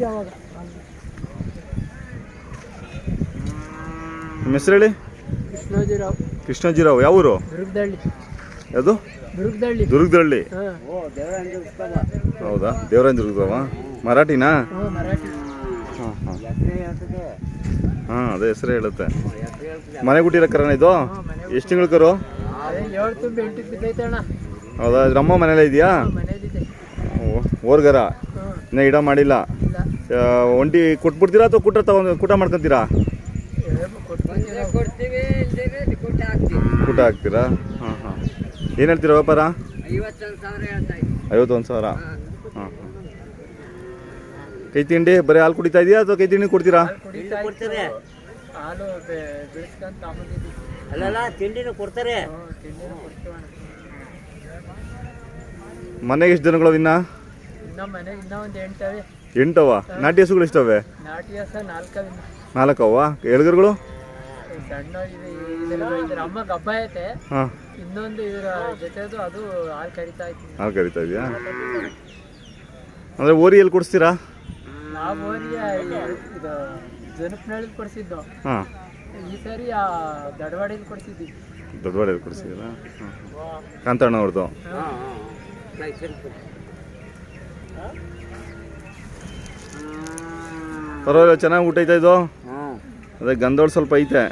ಇದ್ದೆ ಅವಾಗ ನಿಮ್ಮ ಹೆಸರು ಹೇಳಿ? ಕೃಷ್ಣೋಜಿರಾವ್. ಕೃಷ್ಣಜಿರಾವ್ ಯಾವ ಊರು? ದುರ್ಗದಳ್ಳಿ. ಯಾವುದು? ದುರ್ಗದಳ್ಳಿ. ದುರ್ಗದಳ್ಳಿ. ಹೌದಾ? ದೇವರಾಜ ದುರ್ಗದವ ಮರಾಠಿನಾ? ಹಾಂ ಮರಾಠಿ. ಹಾಂ ಅದೇ ಹೆಸರೇ ಹೇಳುತ್ತೆ. ಮನೆ ಹುಟ್ಟಿರೋ ಕರಣ ಇದು? ಎಷ್ಟು ತಿಂಗಳು ಕರು ಹೌದಾ? ನಮ್ಮ ಅಮ್ಮ ಮನೇಲೆ ಇದೆಯಾ? ಓ ಓರ್ಗರ ಇನ್ನ ಇಡ ಮಾಡಿಲ್ಲ? ಒಂಟಿ ಕೊಟ್ಬಿಡ್ತೀರಾ ಅಥವಾ ಕೂಟ ತಗೊಂಡು ಕೂಟ ಮಾಡ್ಕೊಂತೀರಾ? ಕುಟ ಕೂಟ ಹಾಕ್ತೀರಾ? ಹಾಂ ಹಾಂ. ಏನು ಹೇಳ್ತೀರಾ ವ್ಯಾಪಾರ? ಐವತ್ತೊಂದು ಸಾವಿರ ಹಾಂ. ಹಾಂ ಕೈ ತಿಂಡಿ ಬರೀ ಹಾಲು ಕುಡಿತಾ ಇದೆಯಾ ಅಥವಾ ಕೈ ತಿಂಡಿ ಕೊಡ್ತೀರಾ? ಮನೆಗೆ ಎಷ್ಟು ಜನಗಳು ಇನ್ನ? ಎಂಟವೆ ನಾಟಿ ಹಸುಗಳು ಎಷ್ಟವೆ ನಾಟಿ ಹಸ ನಾಲ್ಕವೆ ನಾಲ್ಕವ ಎಳ್ಗರುಗಳು ಸಣ್ಣ ಇದೆ ಇದ್ರ ಇದ್ರ ಅಮ್ಮ ಗಬ್ಬ ಐತೆ. ಹಾಂ. ಇನ್ನೊಂದು ಇದರ ಜೊತೆದು ಅದು ಹಾಲು ಕರಿತಾ ಇತ್ತು ಹಾಲು ಕರಿತಾ ಇದೆಯಾ? ಅಂದರೆ ಓರಿ ಎಲ್ಲಿ ಕೊಡಿಸ್ತೀರಾ? ನಾವು ಓದಿಯ ಇದು ಜನಪನಹಳ್ಳಿ ಕೊಡಿಸಿದ್ದು. ಹಾಂ. ಈ ಸರಿ ಆ ದಡವಾಡಿಲಿ ಕೊಡಿಸಿದ್ವಿ. ದೊಡ್ಡವಾಡೆಯಲ್ಲಿ ಕೊಡಿಸಿದ್ದೀರಾ? ಹಾಂ ಕಾಂತಣ್ಣ ಅವ್ರದ್ದು ಪರವಾಗಿಲ್ಲ ಚೆನ್ನಾಗಿ ಊಟ ಐತೆ ಇದು? ಅದೇ ಗಂಧೋಳು ಸ್ವಲ್ಪ ಐತೆ.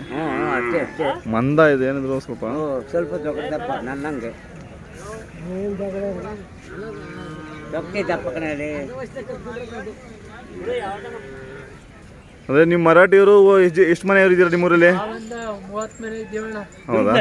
ಮಂದ ಇದೆ ಏನಿದ್ರು ಸ್ವಲ್ಪ. ಓ ಸ್ವಲ್ಪ ನನ್ನಂಗೆ ಅದೇ ನಿಮ್ಮ ಮರಾಠಿಯವರು ಎಷ್ಟು ಮನೆಯವರು ಇದ್ದೀರಾ ನಿಮ್ಮೂರಲ್ಲಿ? ಹೌದಾ?